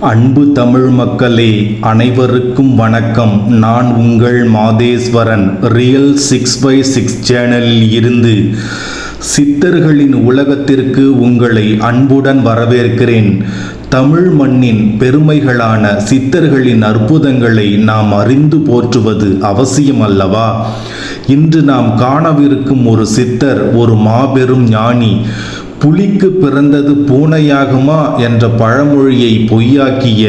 அன்பு தமிழ் மக்களே அனைவருக்கும் வணக்கம். நான் உங்கள் Matheswaran real six by six சேனலில் இருந்து சித்தர்களின் உலகத்திற்கு உங்களை அன்புடன் வரவேற்கிறேன். தமிழ் மண்ணின் பெருமைகளான சித்தர்களின் அற்புதங்களை நாம் அறிந்து போற்றுவது அவசியம் அல்லவா இன்று நாம் காணவிருக்கும் ஒரு சித்தர் ஒரு மாபெரும் ஞானி புலிக்கு பிறந்தது பூனையாகுமா என்ற பழமொழியை பொய்யாக்கிய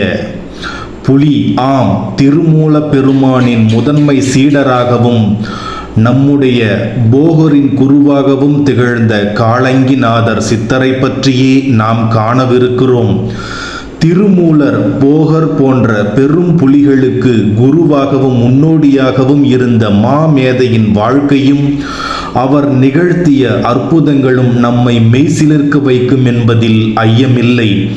புலி ஆம் திருமூல பெருமானின் முதன்மை சீடராகவும் நம்முடைய போகரின் குருவாகவும் திகழ்ந்த காளங்கிநாதர் சித்தரை பற்றியே நாம் காணவிருக்கிறோம். திருமூலர் போகர் போன்ற பெரும் புலிகளுக்கு குருவாகவும் முன்னோடியாகவும் இருந்த மாமேதையின் வாழ்க்கையும் அவர் நிகழ்த்திய அற்புதங்களும் நம்மை மெய்சிலிர்க்க வைக்கும் என்பதில் ஐயமில்லை.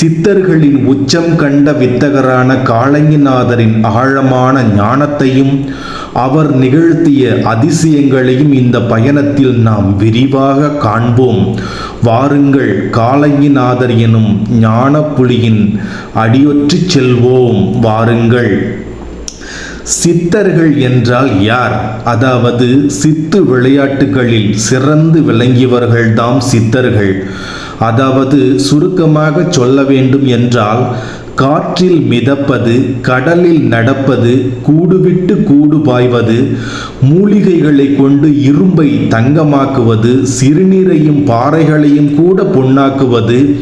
சித்தர்களின் உச்சம் கண்ட வித்தகரான காளங்கிநாதரின் ஆழமான ஞானத்தையும் அவர் நிகழ்த்திய அதிசயங்களையும் இந்த பயணத்தில் நாம் விரிவாக காண்போம். வாருங்கள் காளங்கிநாதர் எனும் ஞான புலியின் அடியொற்றிச் செல்வோம். வாருங்கள். சித்தர்கள் என்றால் யார்? அதாவது சித்து விளையாட்டுகளில் சிறந்து விளங்கியவர்கள்தாம் சித்தர்கள். அதாவது சுருக்கமாக சொல்ல வேண்டும் என்றால் காற்றில் மிதப்பது கடலில் நடப்பது கூடுவிட்டு கூடு பாய்வது மூலிகைகளை கொண்டு இரும்பை தங்கமாக்குவது சிறுநீரையும் பாறைகளையும் கூட பொன்னாக்குவது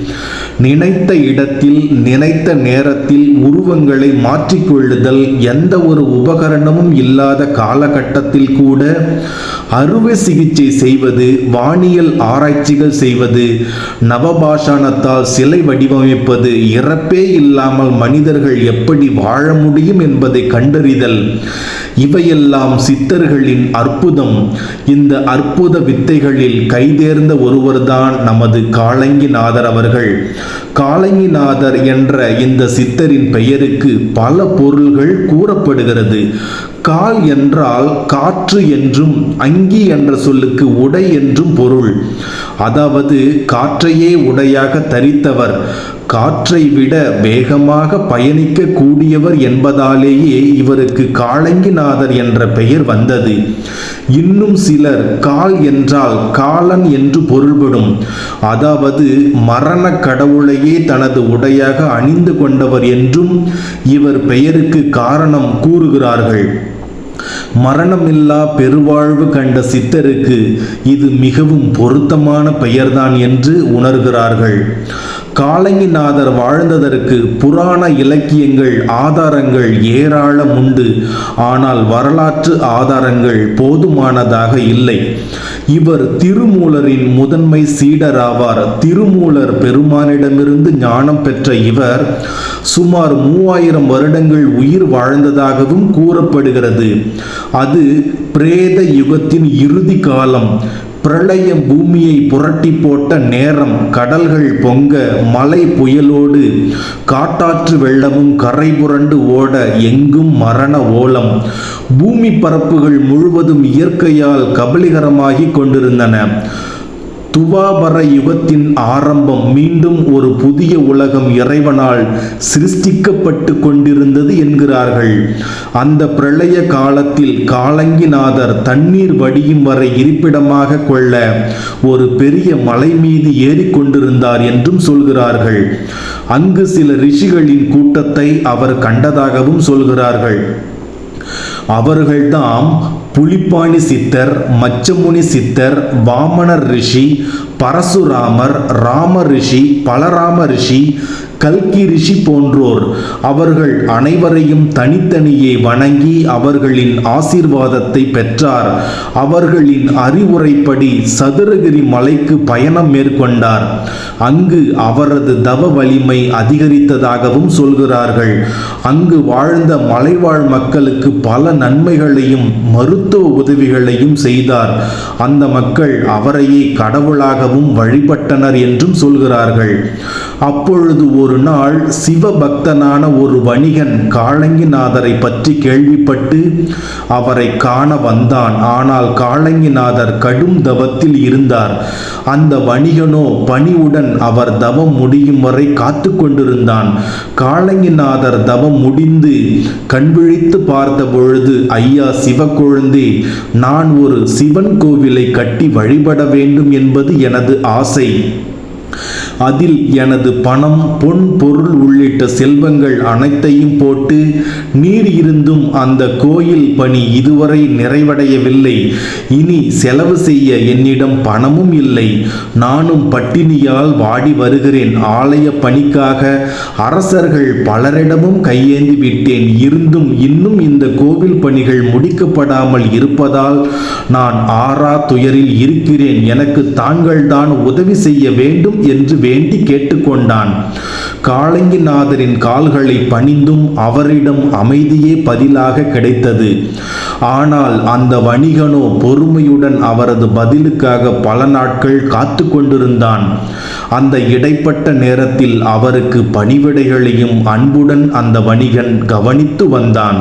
நினைத்த இடத்தில் நினைத்த நேரத்தில் உருவங்களை மாற்றிக்கொள்ளுதல் எந்த ஒரு உபகரணமும் இல்லாத காலகட்டத்தில் கூட அறுவை சிகிச்சை செய்வது வானியல் ஆராய்ச்சிகள் செய்வது நவபாஷாணத்தால் சிலை வடிவமைப்பது இறப்பே இல்லாமல் மனிதர்கள் எப்படி வாழ முடியும் என்பதை கண்டறிதல் இவையெல்லாம் சித்தர்களின் அற்புதம். இந்த அற்புத வித்தைகளில் கைதேர்ந்த ஒருவர்தான் நமது காளங்கிநாதர் அவர்கள். காளங்கிநாதர் என்ற இந்த சித்தரின் பெயருக்கு பல பொருள்கள் கூறப்படுகிறது. கால் என்றால் காற்று என்றும் அங்கி என்ற சொல்லுக்கு உடை என்றும் பொருள். அதாவது காற்றையே உடையாக தரித்தவர். காற்றை விட வேகமாக பயணிக்க கூடியவர் என்பதாலேயே இவருக்கு காளங்கிநாதர் என்ற பெயர் வந்தது. இன்னும் சிலர் கால் என்றால் காலன் என்று பொருள்படும். அதாவது மரண கடவுளையே தனது உடையாக அணிந்து கொண்டவர் என்றும் இவர் பெயருக்கு காரணம் கூறுகிறார்கள். மரணமில்லா பெருவாழ்வு கண்ட சித்தருக்கு இது மிகவும் பொருத்தமான பெயர்தான் என்று உணர்கிறார்கள். காளங்கிநாதர் வாழ்ந்ததற்கு புராண இலக்கியங்கள் ஆதாரங்கள் ஏராளம் உண்டு. ஆனால் வரலாற்று ஆதாரங்கள் போதுமானதாக இல்லை. இவர் திருமூலரின் முதன்மை சீடராவார். திருமூலர் பெருமானிடமிருந்து ஞானம் பெற்ற இவர் சுமார் மூவாயிரம் வருடங்கள் உயிர் வாழ்ந்ததாகவும் கூறப்படுகிறது. அது பிரேத யுகத்தின் இறுதி காலம். பிரளயம் பூமியை புரட்டி போட்ட நேரம் கடல்கள் பொங்க மலை புயலோடு காட்டாற்று வெள்ளமும் கரை புரண்டு ஓட எங்கும் மரண ஓலம். பூமி பரப்புகள் முழுவதும் இயற்கையால் கபலிகரமாகி கொண்டிருந்தன. துவாபர யுகத்தின் ஆரம்பம் மீண்டும் ஒரு புதிய உலகம் இறைவனால் சிருஷ்டிக்கப்பட்டு கொண்டிருந்தது என்கிறார்கள். அந்த பிரளய காலத்தில் காலங்கிநாதர் தண்ணீர் வடியும் வரை இருப்பிடமாக கொள்ள ஒரு பெரிய மலை மீது ஏறிக்கொண்டிருந்தார் என்றும் சொல்கிறார்கள். அங்கு சில ரிஷிகளின் கூட்டத்தை அவர் கண்டதாகவும் சொல்கிறார்கள். அவர்கள்தாம் புலிப்பாணி சித்தர் மச்சமுனி சித்தர் வாமனர் ரிஷி பரசுராமர் ராம ரிஷி பலராம ரிஷி கல்கி ரிஷி போன்றோர். அவர்கள் அனைவரையும் தனித்தனியே வணங்கி அவர்களின் ஆசீர்வாதத்தை பெற்றார். அவர்களின் அறிவுரைப்படி சதுரகிரி மலைக்கு பயணம் மேற்கொண்டார். அங்கு அவரது தவ வலிமை அதிகரித்ததாகவும் சொல்கிறார்கள். அங்கு வாழ்ந்த மலைவாழ் மக்களுக்கு பல நன்மைகளையும் மறு மருத்துவ உதவிகளையும் செய்தார். அந்த மக்கள் அவரையே கடவுளாகவும் வழிபட்டனர் என்றும் சொல்கிறார்கள். அப்பொழுது ஒரு நாள் சிவபக்தனான ஒரு வணிகன் காளங்கிநாதரை பற்றி கேள்விப்பட்டு அவரை காண வந்தான். ஆனால் காளங்கிநாதர் கடும் தவத்தில் இருந்தார். அந்த வணிகனோ பணிவுடன் அவர் தவம் முடியும் வரை காத்து கொண்டிருந்தான். காளங்கிநாதர் தவம் முடிந்து கண்விழித்து பார்த்த பொழுது ஐயா சிவக்கொழுந்தே நான் ஒரு சிவன் கோவிலை கட்டி வழிபட வேண்டும் என்பது எனது ஆசை. அதில் எனது பணம் பொன் பொருள் உள்ளிட்ட செல்வங்கள் அனைத்தையும் போட்டு நீர் இருந்தும் அந்த கோயில் பணி இதுவரை நிறைவடையவில்லை. இனி செலவு செய்ய என்னிடம் பணமும் இல்லை. நானும் பட்டினியால் வாடி வருகிறேன். ஆலய பணிக்காக அரசர்கள் பலரிடமும் கையேந்தி விட்டேன். இருந்தும் இன்னும் இந்த கோவில் பணிகள் முடிக்கப்படாமல் இருப்பதால் நான் ஆறா துயரில் இருக்கிறேன். எனக்கு தாங்கள் தான் உதவி செய்ய வேண்டும் என்று வேண்டி கேட்டுக்கொண்டான். காளங்கிநாதரின் கால்களை பணிந்தும் அவரிடம் அமைதியே பதிலாக கிடைத்தது. ஆனால் அந்த வணிகனோ பொறுமையுடன் அவரது பதிலுக்காக பல நாட்கள் காத்து கொண்டிருந்தான் அந்த இடைப்பட்ட நேரத்தில் அவருக்கு பணிவிடைகளையும் அன்புடன் அந்த வணிகன் கவனித்து வந்தான்.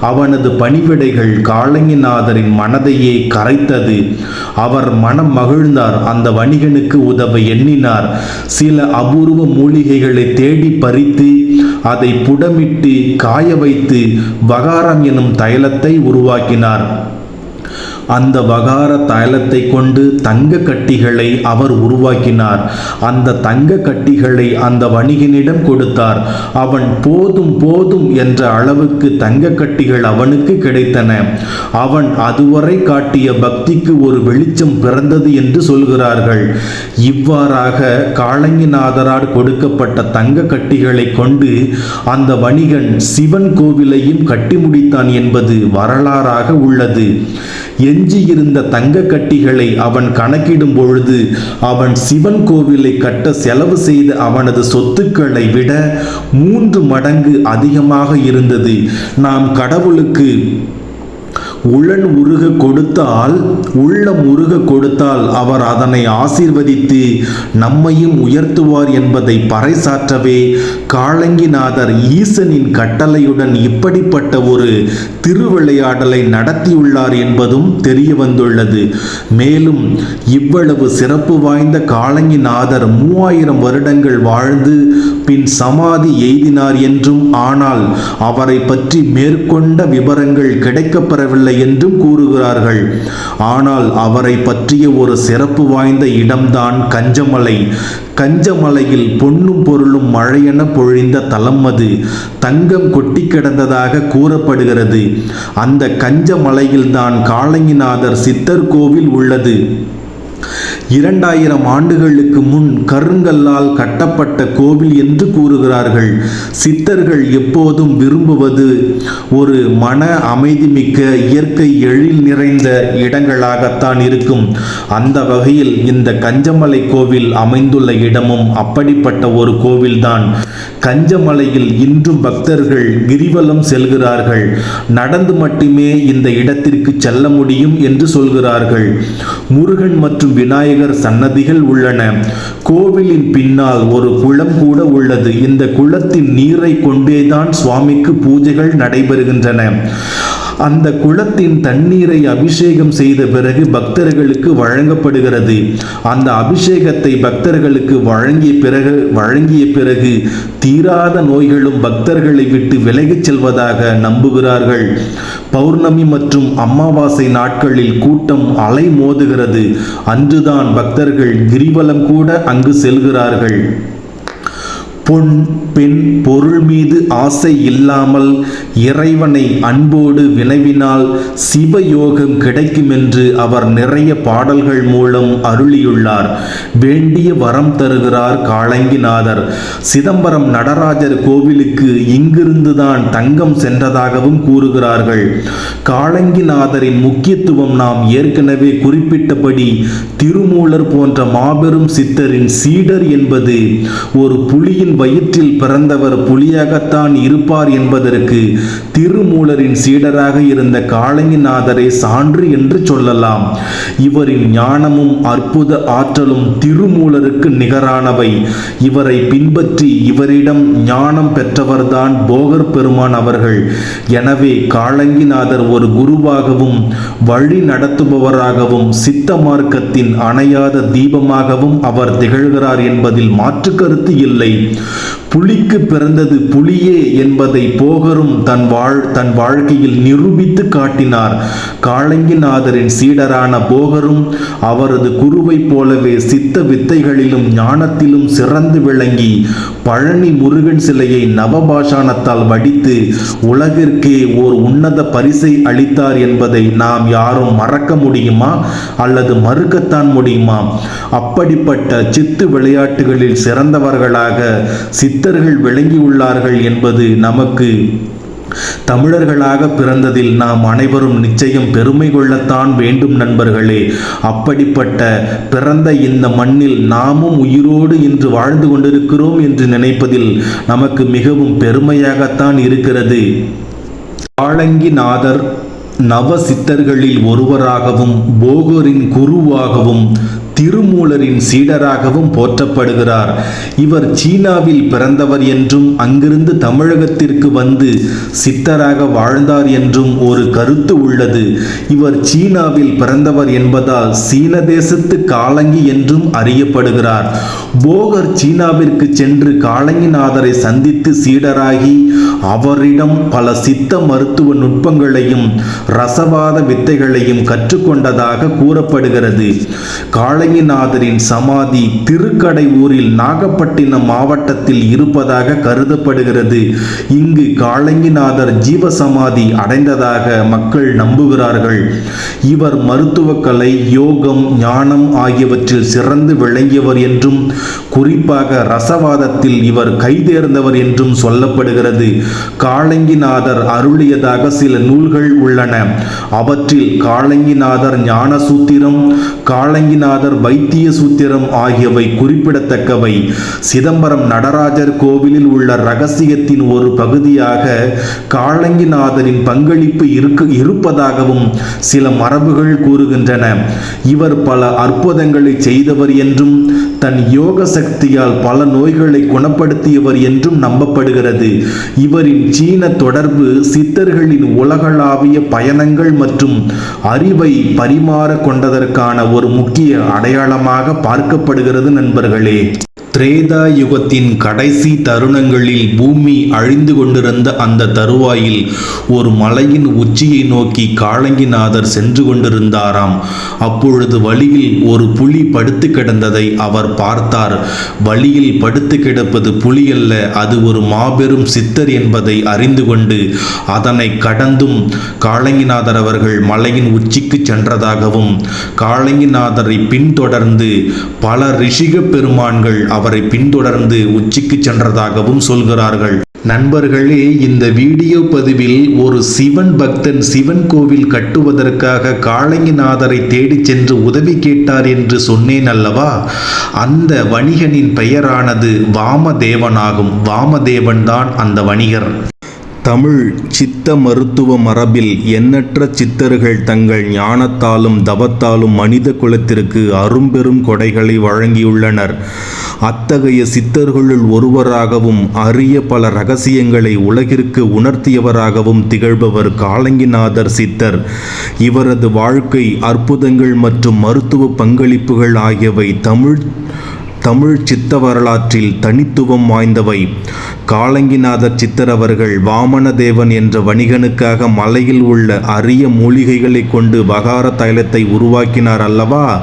அவனது பணிவிடைகள் காளங்கிநாதரின் மனதையே கரைத்தது. அவர் மனம் மகிழ்ந்தார். அந்த வணிகனுக்கு உதவ எண்ணினார். சில அபூர்வ மூலிகைகளை தேடி பறித்து அதை புடமிட்டு காய வைத்து வகாரம் எனும் தைலத்தை உருவாக்கினார். அந்த வகார தைலத்தை கொண்டு தங்க கட்டிகளை அவர் உருவாக்கினார். அந்த தங்க கட்டிகளை அந்த வணிகனிடம் கொடுத்தார். அவன் போதும் போதும் என்ற அளவுக்கு தங்க கட்டிகள் அவனுக்கு கிடைத்தன. அவன் அதுவரை காட்டிய பக்திக்கு ஒரு வெளிச்சம் பிறந்தது என்று சொல்கிறார்கள். இவ்வாறாக காளங்கிநாதரால் கொடுக்கப்பட்ட தங்க கட்டிகளை கொண்டு அந்த வணிகன் சிவன் கோவிலையும் கட்டி முடித்தான் என்பது வரலாறாக உள்ளது. என் எஞ்சியிருந்த தங்க கட்டிகளை அவன் கணக்கிடும் பொழுது அவன் சிவன் கோவிலை கட்ட செலவு செய்த அவனது சொத்துக்களை விட மூன்று மடங்கு அதிகமாக இருந்தது. நாம் கடவுளுக்கு உளன் உருக கொடுத்தால் உள்ளம் உருக கொடுத்தால் அவர் அதனை ஆசீர்வதித்து நம்மையும் உயர்த்துவார் என்பதை பறைசாற்றவே காளங்கிநாதர் ஈசனின் கட்டளையுடன் இப்படிப்பட்ட ஒரு திருவிளையாடலை நடத்தியுள்ளார் என்பதும் தெரிய வந்துள்ளது மேலும் இவ்வளவு சிறப்பு வாய்ந்த காளங்கிநாதர் மூவாயிரம் வருடங்கள் வாழ்ந்து பின் சமாதி எய்தினார் என்றும் ஆனால் அவரை பற்றி மேற்கொண்ட விவரங்கள் கிடைக்கப்பெறவில்லை என்றும் கூறுகிறார்கள். ஆனால் அவரை பற்றிய ஒரு சிறப்பு வாய்ந்த இடம்தான் கஞ்சமலை. கஞ்சமலையில் பொன்னும் பொருளும் மழையென பொழிந்த தலம் அது. தங்கம் கொட்டி கிடந்ததாக கூறப்படுகிறது. அந்த கஞ்சமலையில்தான் காளங்கிநாதர் சித்தர் கோவில் உள்ளது. இரண்டாயிரம் ஆண்டுகளுக்கு முன் கருங்கல்லால் கட்டப்பட்ட கோவில் என்று கூறுகிறார்கள். சித்தர்கள் எப்போதும் விரும்புவது ஒரு மன அமைதிமிக்க இயற்கை எழில் நிறைந்த இடங்களாகத்தான் இருக்கும். அந்த வகையில் இந்த கஞ்சமலை கோவில் அமைந்துள்ள இடமும் அப்படிப்பட்ட ஒரு கோவில்தான். கஞ்சமலையில் இன்றும் பக்தர்கள் கிரிவலம் செல்கிறார்கள். நடந்து மட்டுமே இந்த இடத்திற்கு செல்ல முடியும் என்று சொல்கிறார்கள். முருகன் மற்றும் விநாயகர் சன்னதிகள் உள்ளன. கோவிலின் பின்னால் ஒரு குளம் கூட உள்ளது. இந்த குளத்தின் நீரை கொண்டேதான் சுவாமிக்கு பூஜைகள் நடைபெறுகின்றன. அந்த குளத்தின் தண்ணீரை அபிஷேகம் செய்த பிறகு பக்தர்களுக்கு வழங்கப்படுகிறது. அந்த அபிஷேகத்தை பக்தர்களுக்கு வழங்கிய பிறகு வழங்கிய பிறகு தீராத நோய்களும் பக்தர்களை விட்டு விலகிச் செல்வதாக நம்புகிறார்கள். பௌர்ணமி மற்றும் அமாவாசை நாட்களில் கூட்டம் அலை மோதுகிறது. அன்றுதான் பக்தர்கள் கிரிவலம் கூட அங்கு செல்கிறார்கள். பொன் பின் பொருள் மீது ஆசை இல்லாமல் இறைவனை அன்போடு வினவினால் சிவயோகம் கிடைக்குமென்று அவர் நிறைய பாடல்கள் மூலம் அருளியுள்ளார். வேண்டிய வரம் தருகிறார் காளங்கிநாதர். சிதம்பரம் நடராஜர் கோவிலுக்கு இங்கிருந்துதான் தங்கம் சென்றதாகவும் கூறுகிறார்கள். காளங்கிநாதரின் முக்கியத்துவம் நாம் ஏற்கனவே குறிப்பிட்டபடி திருமூலர் போன்ற மாபெரும் சித்தரின் சீடர் என்பது ஒரு புலியின் வயிற்றில் பிறந்தவர் புலியாகத்தான் இருப்பார் என்பதற்கு திருமூலரின் சீடராக இருந்த காளங்கிநாதரை சான்று என்று சொல்லலாம். இவரின் ஞானமும் அற்புத ஆற்றலும் திருமூலருக்கு நிகரானவை. இவரை பின்பற்றி இவரிடம் ஞானம் பெற்றவர்தான் போகர் பெருமான் அவர்கள். எனவே காளங்கிநாதர் ஒரு குருவாகவும் வழி நடத்துபவராகவும் சித்த மார்க்கத்தின் அணையாத தீபமாகவும் அவர் திகழ்கிறார் என்பதில் மாற்று கருத்து இல்லை. புலிக்கு பிறந்தது புலியே என்பதை போகரும் தன் வாழ் தன் வாழ்க்கையில் நிரூபித்து காட்டினார். காளங்கிநாதரின் சீடரான போகரும் அவரது குருவைப் போலவே சித்த வித்தைகளிலும் ஞானத்திலும் சிறந்து விளங்கி பழனி முருகன் சிலையை நவபாஷாணத்தால் வடித்து உலகிற்கே ஓர் உன்னத பரிசை அளித்தார் என்பதை நாம் யாரும் மறக்க முடியுமா? அல்லது மறுக்கத்தான் முடியுமா? அப்படிப்பட்ட சித்து விளையாட்டுகளில் சிறந்தவர்களாக சித்தர்கள் விளங்கியுள்ளார்கள் என்பது நமக்கு தமிழர்களாக பிறந்ததில் நாம் அனைவரும் நிச்சயம் பெருமை கொள்ளத்தான் வேண்டும் நண்பர்களே. அப்படிப்பட்ட பிறந்த இந்த மண்ணில் நாமும் உயிரோடு இன்று வாழ்ந்து கொண்டிருக்கிறோம் என்று நினைப்பதில் நமக்கு மிகவும் பெருமையாகத்தான் இருக்கிறது. ஆளங்கிநாதர் நவ சித்தர்களில் ஒருவராகவும் போகரின் குருவாகவும் திருமூலரின் சீடராகவும் போற்றப்படுகிறார். இவர் சீனாவில் பிறந்தவர் என்றும் அங்கிருந்து தமிழகத்திற்கு வந்து சித்தராக வாழ்ந்தார் என்றும் ஒரு கருத்து உள்ளது. இவர் சீனாவில் பிறந்தவர் என்பதால் சீன தேசத்து காலங்கி என்றும் அறியப்படுகிறார். போகர் சீனாவிற்கு சென்று காலங்கிநாதரை சந்தித்து சீடராகி அவரிடம் பல சித்த மருத்துவ நுட்பங்களையும் ரசவாத வித்தைகளையும் கற்றுக்கொண்டதாக கூறப்படுகிறது. காளங்கிநாதரின் சமாதி திருக்கடை ஊரில் நாகப்பட்டினம் மாவட்டத்தில் இருப்பதாக கருதப்படுகிறது. இங்கு காளங்கிநாதர் ஜீவ சமாதி அடைந்ததாக மக்கள் நம்புகிறார்கள். இவர் மருத்துவக்கலை யோகம் ஞானம் ஆகியவற்றில் சிறந்து விளங்கியவர் என்றும் குறிப்பாக ரசவாதத்தில் இவர் கைதேர்ந்தவர் என்றும் சொல்லப்படுகிறது. காளங்கிநாதர் அருளியதாக சில நூல்கள் உள்ளன. அவற்றில் காளங்கிநாதர் ஞானசூத்திரம் காளங்கிநாதர் வைத்திய சூத்திரம் ஆகியவை குறிப்பிடத்தக்கவை. சிதம்பரம் நடராஜர் கோவிலில் உள்ள ரகசியத்தின் ஒரு பகுதியாக காளங்கிநாதரின் பங்களிப்பு இருக்கு இருப்பதாகவும் சில மரபுகள் கூறுகின்றன. இவர் பல அற்புதங்களை செய்தவர் என்றும் தன் யோக சக்தியால் பல நோய்களை குணப்படுத்தியவர் என்றும் நம்பப்படுகிறது. இவரின் சீன தொடர்பு சித்தர்களின் உலகளாவிய பயணங்கள் மற்றும் அறிவை பரிமாற கொண்டதற்கான ஒரு முக்கிய அடையாளமாக பார்க்கப்படுகிறது நண்பர்களே. திரேதா யுகத்தின் கடைசி தருணங்களில் பூமி அழிந்து கொண்டிருந்த அந்த தருவாயில் ஒரு மலையின் உச்சியை நோக்கி காளங்கிநாதர் சென்று கொண்டிருந்தாராம். அப்பொழுது வழியில் ஒரு புலி படுத்து கிடந்ததை அவர் பார்த்தார். வழியில் படுத்து கிடப்பது புலி அல்ல அது ஒரு மாபெரும் சித்தர் என்பதை அறிந்து கொண்டு அதனை கடந்தும் காளங்கிநாதர் அவர்கள் மலையின் உச்சிக்கு சென்றதாகவும் காளங்கிநாதரை பின்தொடர்ந்து பல ரிஷிக பெருமான்கள் அவரை பின்தொடர்ந்து உச்சிக்கு சென்றதாகவும் சொல்கிறார்கள். நண்பர்களே இந்த வீடியோ பதிவில் ஒரு சிவன் பக்தன் சிவன் கோவில் கட்டுவதற்காக காளங்கிநாதரை தேடிச் சென்று உதவி கேட்டார் என்று சொன்னேன் அல்லவா? அந்த வணிகனின் பெயரானது வாமதேவனாகும். வாமதேவன் தான் அந்த வணிகர். தமிழ் சித்த மருத்துவ மரபில் எண்ணற்ற சித்தர்கள் தங்கள் ஞானத்தாலும் தவத்தாலும் மனித குலத்திற்கு அரும்பெரும் கொடைகளை வழங்கியுள்ளனர். அத்தகைய சித்தர்களுள் ஒருவராகவும் அரிய பல ரகசியங்களை உலகிற்கு உணர்த்தியவராகவும் திகழ்பவர் காலங்கிநாதர் சித்தர். இவரது வாழ்க்கை அற்புதங்கள் மற்றும் மருத்துவ பங்களிப்புகள் ஆகியவை தமிழ் தமிழ் சித்த வரலாற்றில் தனித்துவம் வாய்ந்தவை. காலங்கிநாதர் சித்தர் அவர்கள் வாமனதேவன் என்ற வணிகனுக்காக மலையில் உள்ள அரிய மூலிகைகளை கொண்டு வகார தைலத்தை உருவாக்கினார் அல்லவா?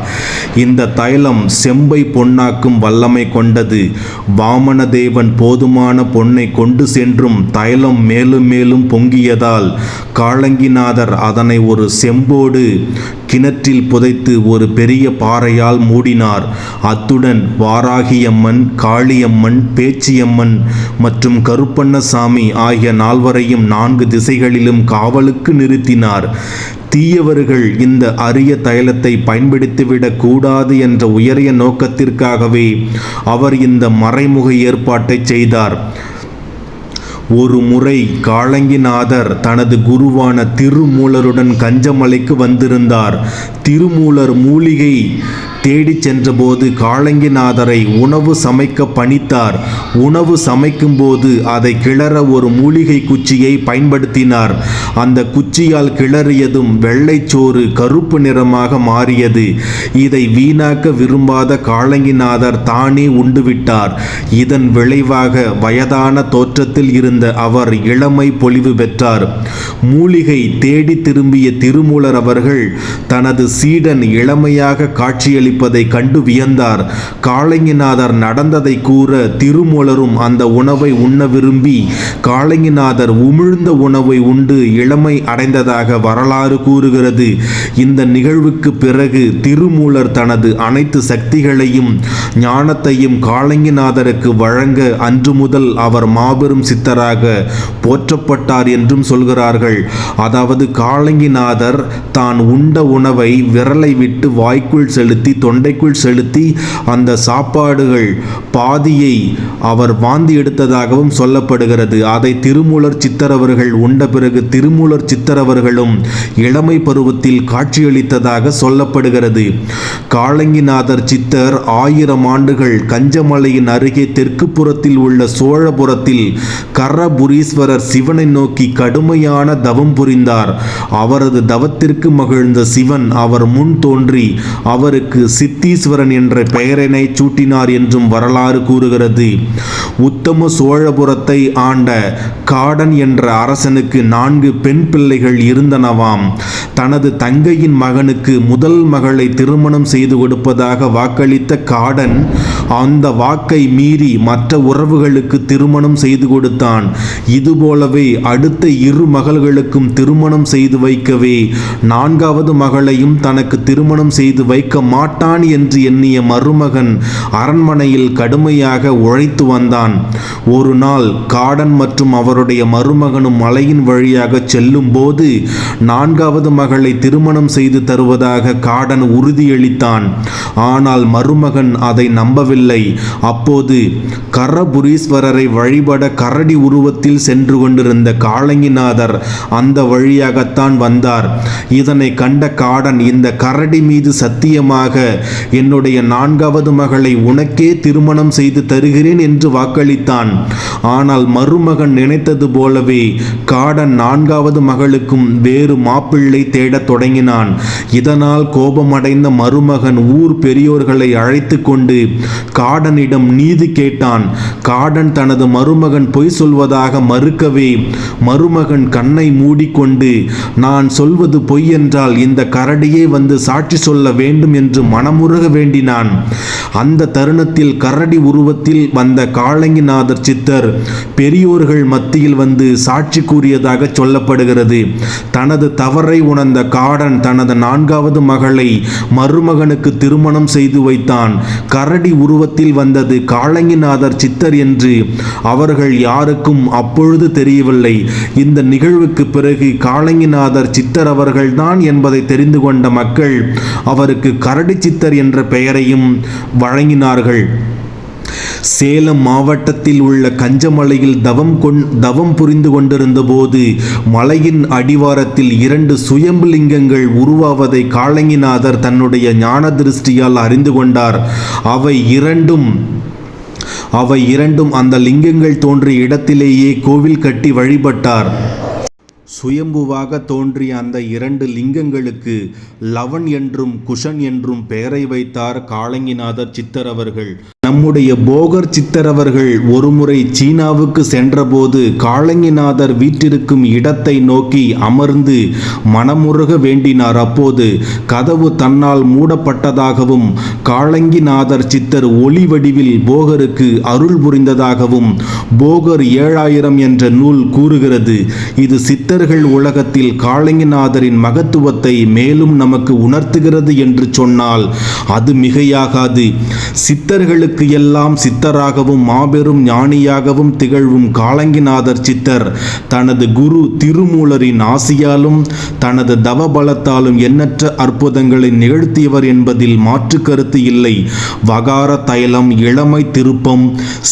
இந்த தைலம் செம்பை பொன்னாக்கும் வல்லமை கொண்டது. வாமனதேவன் போதுமான பொன்னை கொண்டு சென்றும் தைலம் மேலும் மேலும் பொங்கியதால் காலங்கிநாதர் அதனை ஒரு செம்போடு கிணற்றில் புதைத்து ஒரு பெரிய பாறையால் மூடினார். அத்துடன் வாராகியம்மன் காளியம்மன் பேச்சியம்மன் மற்றும் கருப்பண்ணசாமி ஆகிய நால்வரையும் நான்கு திசைகளிலும் காவலுக்கு நிறுத்தினார். தீயவர்கள் இந்த அரிய தைலத்தை பயன்படுத்திவிடக் கூடாது என்ற உயரிய நோக்கத்திற்காகவே அவர் இந்த மறைமுக ஏற்பாட்டை செய்தார். ஒரு முறை காளங்கிநாதர் தனது குருவான திருமூலருடன் கஞ்சமலைக்கு வந்திருந்தார். திருமூலர் மூலிகை தேடிச் சென்றபோது காளங்கிநாதரை உணவு சமைக்க பணித்தார். உணவு சமைக்கும்போது அதை கிளற ஒரு மூலிகை குச்சியை பயன்படுத்தினார். அந்த குச்சியால் கிளறியதும் வெள்ளைச்சோறு கருப்பு நிறமாக மாறியது. இதை வீணாக்க விரும்பாத காளங்கிநாதர் தானே உண்டுவிட்டார். இதன் விளைவாக வயதான தோற்றத்தில் இருந்த அவர் இளமை பொலிவு பெற்றார். மூலிகை தேடி திரும்பிய திருமூலர் அவர்கள் தனது சீடன் இளமையாக காட்சியளி காட்சியளிப்பதை கண்டு வியந்தார். காளங்கிநாதர் நடந்ததை கூற திருமூலரும் அந்த உணவை உண்ண விரும்பி காளங்கிநாதர் உமிழ்ந்த உணவை உண்டு இளமை அடைந்ததாக வரலாறு கூறுகிறது. இந்த நிகழ்வுக்கு பிறகு திருமூலர் தனது அனைத்து சக்திகளையும் ஞானத்தையும் காளங்கிநாதருக்கு வழங்க அன்று முதல் அவர் மாபெரும் சித்தராக போற்றப்பட்டார் என்றும் சொல்கிறார்கள். அதாவது காளங்கிநாதர் தான் உண்ட உணவை விரலை விட்டு வாய்க்குள் செலுத்தி தொண்டைக்குள் செலுத்தி அந்த சாப்பாடுகள் பாதியை அவர் வாந்தி எடுத்ததாகவும் சொல்லப்படுகிறது. அதை திருமூலர் சித்தரவர்கள் உண்ட பிறகு திருமூலர் சித்தரவர்களும் இளமை பருவத்தில் காட்சியளித்ததாக சொல்லப்படுகிறது. காளங்கிநாதர் சித்தர் ஆயிரம் ஆண்டுகள் கஞ்சமலையின் அருகே தெற்குப்புறத்தில் உள்ள சோழபுரத்தில் கரபுரீஸ்வரர் சிவனை நோக்கி கடுமையான தவம் புரிந்தார். அவரது தவத்திற்கு மகிழ்ந்த சிவன் அவர் முன் தோன்றி அவருக்கு சித்தீஸ்வரன் என்ற பெயரினை சூட்டினார் என்றும் வரலாறு கூறுகிறது. உத்தம சோழபுரத்தை ஆண்ட காடன் என்ற அரசனுக்கு நான்கு பெண் பிள்ளைகள் இருந்தனவாம். தனது தங்கையின் மகனுக்கு முதல் மகளை திருமணம் செய்து கொடுப்பதாக வாக்களித்த காடன் அந்த வாக்கை மீறி மற்ற உறவுகளுக்கு திருமணம் செய்து கொடுத்தான். இதுபோலவே அடுத்த இரு மகள்களுக்கும் திருமணம் செய்து வைக்கவே நான்காவது மகளையும் தனக்கு திருமணம் செய்து வைக்க மாட்டான் என்று எண்ணிய மருமகன் அரண்மனையில் கடுமையாக உழைத்து வந்தான். ஒரு நாள் காடன் மற்றும் அவருடைய மருமகனும் மலையின் வழியாக செல்லும் போது நான்காவது மகளை திருமணம் செய்து தருவதாக காடன் உறுதியளித்தான். ஆனால் மருமகன் அதை நம்பவில்லை. அப்போது கரபுரீஸ்வரரை வழிபட கரடி உருவத்தில் சென்று கொண்டிருந்த காளங்கிநாதர் அந்த வழியாகத்தான் வந்தார். இதனை கண்ட காடன் இந்த கரடி மீது சத்தியமாக என்னுடைய நான்காவது மகளை உனக்கே திருமணம் செய்து தருகிறேன் என்று வாக்களித்தான். ஆனால் மருமகன் நினைத்தது போலவே காடன் நான்காவது மகளுக்கும் வேறு மாப்பிள்ளை தேடத் தொடங்கினான். இதனால் கோபமடைந்த மருமகன் ஊர் பெரியோர்களை அழைத்து கொண்டு காடனிடம் நீதி கேட்டான். காடன் தனது மருமகன் பொய் சொல்வதாக மறுக்கவே மருமகன் கண்ணை மூடிக்கொண்டு நான் சொல்வது பொய் என்றால் இந்த கரடியே வந்து சாட்சி சொல்ல வேண்டும் என்று மனமுருக வேண்டினான். அந்த தருணத்தில் கரடி உருவத்தில் வந்த காளங்கிநாதர் சித்தர் பெரியோர்கள் மத்தியில் வந்து சாட்சி கூறியதாக சொல்லப்படுகிறது. தனது தவறை உணர்ந்த காடன் தனது நான்காவது மகளை மருமகனுக்கு திருமணம் செய்து வைத்தான். கரடி உருவத்தில் வந்தது காளங்கிநாதர் சித்தர் என்று அவர்கள் யாருக்கும் அப்பொழுது தெரியவில்லை. இந்த நிகழ்வுக்கு பிறகு காளங்கிநாதர் சித்தர் அவர்கள்தான் என்பதை தெரிந்து கொண்ட மக்கள் அவருக்கு கரடி சித்தர் என்ற பெயரையும் வழங்கினார்கள். சேலம் மாவட்டத்தில் உள்ள கஞ்சமலையில் தவம் கொண் தவம் புரிந்து கொண்டிருந்த போது மலையின் அடிவாரத்தில் இரண்டு சுயம்புலிங்கங்கள் உருவாவதை காளங்கிநாதர் தன்னுடைய ஞான திருஷ்டியால் அறிந்து கொண்டார். அவை இரண்டும் அவை இரண்டும் அந்த லிங்கங்கள் தோன்றிய இடத்திலேயே கோவில் கட்டி வழிபட்டார். சுயம்புவாக தோன்றிய அந்த இரண்டு லிங்கங்களுக்கு லவன் என்றும் குஷன் என்றும் பெயரை வைத்தார் காளங்கிநாதர் சித்தர் அவர்கள் நம்முடைய போகர் சித்தர் அவர்கள் ஒருமுறை சீனாவுக்கு சென்றபோது காளங்கிநாதர் வீற்றிருக்கும் இடத்தை நோக்கி அமர்ந்து மனமுருக வேண்டினார். அப்போது கதவு தன்னால் மூடப்பட்டதாகவும் காளங்கிநாதர் சித்தர் ஒளி வடிவில் போகருக்கு அருள் புரிந்ததாகவும் போகர் ஏழாயிரம் என்ற நூல் கூறுகிறது. இது சித்தர்கள் உலகத்தில் காளிங்கநாதரின் மகத்துவத்தை மேலும் நமக்கு உணர்த்துகிறது என்று சொன்னால் அது மிகையாகாது. சித்தர்களுக்கு எல்லாம் சித்தராகவும் மாபெரும் ஞானியாகவும் திகழ்வும் காளங்கிநாதர் சித்தர். தனது குரு திருமூலரின் ஆசியாலும் தனது தவபலத்தாலும் எண்ணற்ற அற்புதங்களை நிகழ்த்தியவர் என்பதில் மாற்று கருத்து இல்லை. வகார தைலம் இளமை திருப்பம்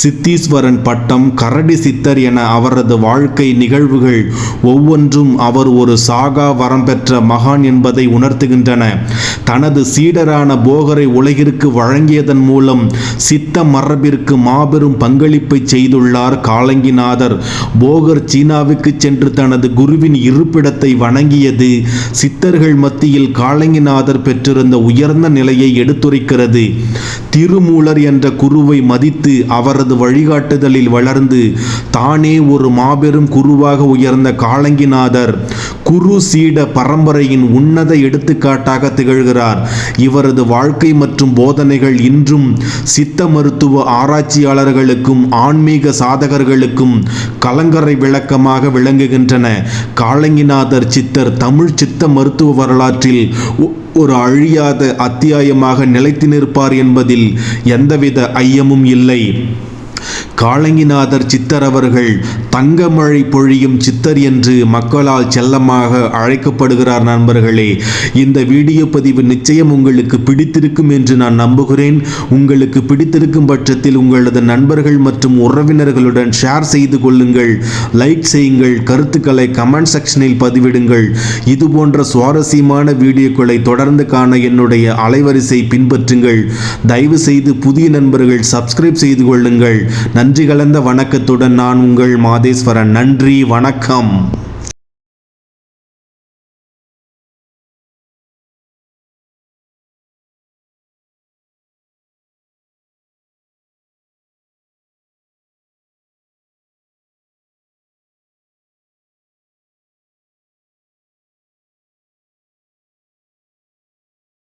சித்தீஸ்வரன் பட்டம் கரடி சித்தர் என அவரது வாழ்க்கை நிகழ்வுகள் ஒவ்வொரு ஒவ்வொன்றும் அவர் ஒரு சாகா வரம் பெற்ற மகான் என்பதை உணர்த்துகின்றன. தனது சீடரான போகரை உலகிற்கு வழங்கியதன் மூலம் சித்த மரபிற்கு மாபெரும் பங்களிப்பை செய்துள்ளார் காலங்கிநாதர். போகர் சீனாவுக்கு சென்று தனது குருவின் இருப்பிடத்தை வணங்கியது சித்தர்கள் மத்தியில் காலங்கிநாதர் பெற்றிருந்த உயர்ந்த நிலையை எடுத்துரைக்கிறது. திருமூலர் என்ற குருவை மதித்து அவரது வழிகாட்டுதலில் வளர்ந்து தானே ஒரு மாபெரும் குருவாக உயர்ந்த காலங்கிநாதர் குரு சீட பரம்பரையின் உன்னத எடுத்துக்காட்டாக திகழ்கிறார். இவரது வாழ்க்கை மற்றும் போதனைகள் இன்றும் சித்த மருத்துவ ஆராய்ச்சியாளர்களுக்கும் ஆன்மீக சாதகர்களுக்கும் கலங்கரை விளக்கமாக விளங்குகின்றன. காலங்கிநாதர் சித்தர் தமிழ் சித்த மருத்துவ வரலாற்றில் ஒரு அழியாத அத்தியாயமாக நிலைத்து நிற்பார் என்பதில் எந்தவித ஐயமும் இல்லை. காளங்கிநாதர் சித்தர் அவர்கள் தங்கமழை பொழியும் சித்தர் என்று மக்களால் செல்லமாக அழைக்கப்படுகிறார் நண்பர்களே. இந்த வீடியோ பதிவு நிச்சயம் உங்களுக்கு பிடித்திருக்கும் என்று நான் நம்புகிறேன். உங்களுக்கு பிடித்திருக்கும் பட்சத்தில் உங்களது நண்பர்கள் மற்றும் உறவினர்களுடன் ஷேர் செய்து கொள்ளுங்கள். லைக் செய்யுங்கள். கருத்துக்களை கமெண்ட் செக்ஷனில் பதிவிடுங்கள். இது போன்ற சுவாரஸ்யமான வீடியோக்களை தொடர்ந்து காண என்னுடைய அலைவரிசை பின்பற்றுங்கள். தயவு செய்து புதிய நண்பர்கள் சப்ஸ்கிரைப் செய்து கொள்ளுங்கள். நன்றி கலந்த வணக்கத்துடன் நான் உங்கள் மாதேஸ்வரன். நன்றி வணக்கம்.